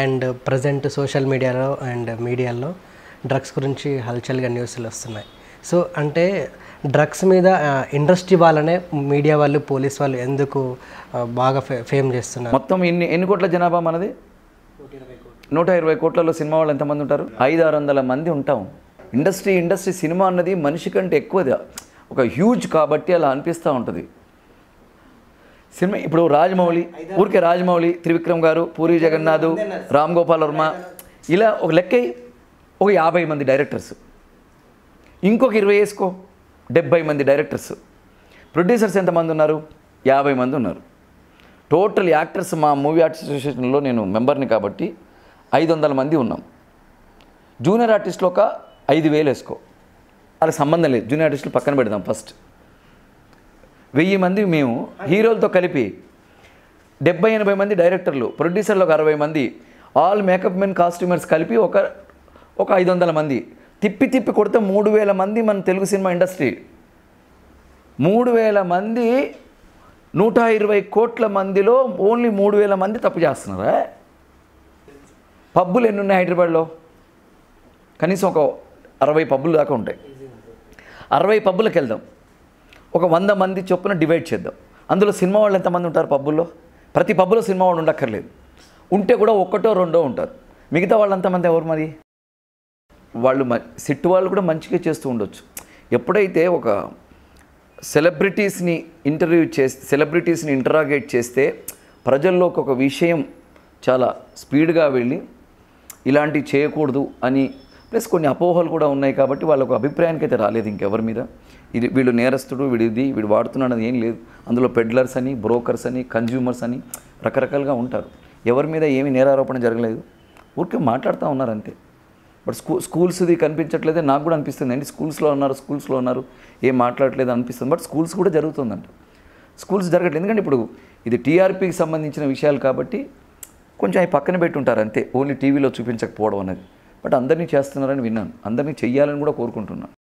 And present social మీడియాలో and మీడియాలో drugs గురించి హల్చల్గా న్యూస్లు వస్తున్నాయి. సో అంటే డ్రగ్స్ మీద ఇండస్ట్రీ వాళ్ళనే మీడియా వాళ్ళు పోలీస్ వాళ్ళు ఎందుకు బాగా ఫే ఫేమ్ చేస్తున్నారు? మొత్తం ఎన్ని ఎన్ని కోట్ల జనాభా మనది? నూట ఇరవై కోట్లలో సినిమా వాళ్ళు ఎంతమంది ఉంటారు? ఐదు ఆరు వందల మంది ఉంటాం. ఇండస్ట్రీ ఇండస్ట్రీ సినిమా అన్నది మనిషి కంటే ఎక్కువది. ఒక హ్యూజ్ కాబట్టి అలా అనిపిస్తూ ఉంటుంది. సినిమా ఇప్పుడు రాజమౌళి ఊరికే రాజమౌళి త్రివిక్రమ్ గారు పూరి జగన్నాథ్ రామ్ గోపాల్ వర్మ. ఇలా ఒక లెక్క ఒక యాభై మంది డైరెక్టర్స్. ఇంకొక ఇరవై వేసుకో డెబ్బై మంది డైరెక్టర్స్. ప్రొడ్యూసర్స్ ఎంతమంది ఉన్నారు? యాభై మంది ఉన్నారు. టోటల్ యాక్టర్స్ మా మూవీ ఆర్టిస్ట్ అసోసియేషన్లో నేను మెంబర్ని కాబట్టి ఐదు వందల మంది ఉన్నాం. జూనియర్ ఆర్టిస్ట్లో ఒక ఐదు వేలు వేసుకో. వాళ్ళకి సంబంధం లేదు. జూనియర్ ఆర్టిస్టులు పక్కన పెడదాం ఫస్ట్. వెయ్యి మంది మేము హీరోలతో కలిపి డెబ్బై ఎనభై మంది డైరెక్టర్లు ప్రొడ్యూసర్లు ఒక అరవై మంది ఆల్ మేకప్ మెన్ కాస్ట్యూమర్స్ కలిపి ఒక ఒక ఐదు వందల మంది. తిప్పి తిప్పి కొడితే మూడు వేల మంది మన తెలుగు సినిమా ఇండస్ట్రీ. మూడు వేల మంది నూట ఇరవై కోట్ల మందిలో ఓన్లీ మూడు వేల మంది తప్పు చేస్తున్నారా? పబ్బులు ఎన్ని ఉన్నాయి హైదరాబాద్లో? కనీసం ఒక అరవై పబ్బులు దాకా ఉంటాయి. అరవై పబ్బులకు వెళ్దాం. ఒక వంద మంది చొప్పున డివైడ్ చేద్దాం. అందులో సినిమా వాళ్ళు ఎంతమంది ఉంటారు పబ్బుల్లో? ప్రతి పబ్బులో సినిమా వాళ్ళు ఉండక్కర్లేదు. ఉంటే కూడా ఒక్కటో రెండో ఉంటారు. మిగతా వాళ్ళు ఎంతమంది ఎవరు మరి? వాళ్ళు సిట్టు వాళ్ళు కూడా మంచిగా చేస్తూ ఉండొచ్చు. ఎప్పుడైతే ఒక సెలబ్రిటీస్ని ఇంటర్వ్యూ చేస్తే సెలబ్రిటీస్ని ఇంటరాగేట్ చేస్తే ప్రజల్లోకి ఒక విషయం చాలా స్పీడ్గా వెళ్ళి ఇలాంటివి చేయకూడదు అని ప్లస్ కొన్ని అపోహలు కూడా ఉన్నాయి కాబట్టి వాళ్ళకు అభిప్రాయానికి అయితే రాలేదు ఇంకెవరి మీద. ఇది వీళ్ళు నేరస్తుడు వీడిది ఇది వీడు వాడుతున్నాడు అని ఏం లేదు. అందులో పెడ్లర్స్ అని బ్రోకర్స్ అని కన్జ్యూమర్స్ అని రకరకాలుగా ఉంటారు. ఎవరి మీద ఏమీ నేరారోపణ జరగలేదు. ఊరికే మాట్లాడుతూ ఉన్నారు అంతే. బట్ స్కూ స్కూల్స్ది కనిపించట్లేదే నాకు కూడా అనిపిస్తుంది. అండి స్కూల్స్లో ఉన్నారు స్కూల్స్లో ఉన్నారు ఏం మాట్లాడట్లేదు అనిపిస్తుంది. బట్ స్కూల్స్ కూడా జరుగుతుందంట. స్కూల్స్ జరగట్లేదు. ఎందుకంటే ఇప్పుడు ఇది టీఆర్పీకి సంబంధించిన విషయాలు కాబట్టి కొంచెం అవి పక్కన పెట్టుంటారు అంతే. ఓన్లీ టీవీలో చూపించకపోవడం అనేది. బట్ అందరినీ చేస్తున్నారని విన్నాను. అందరినీ చెయ్యాలని కూడా కోరుకుంటున్నాను.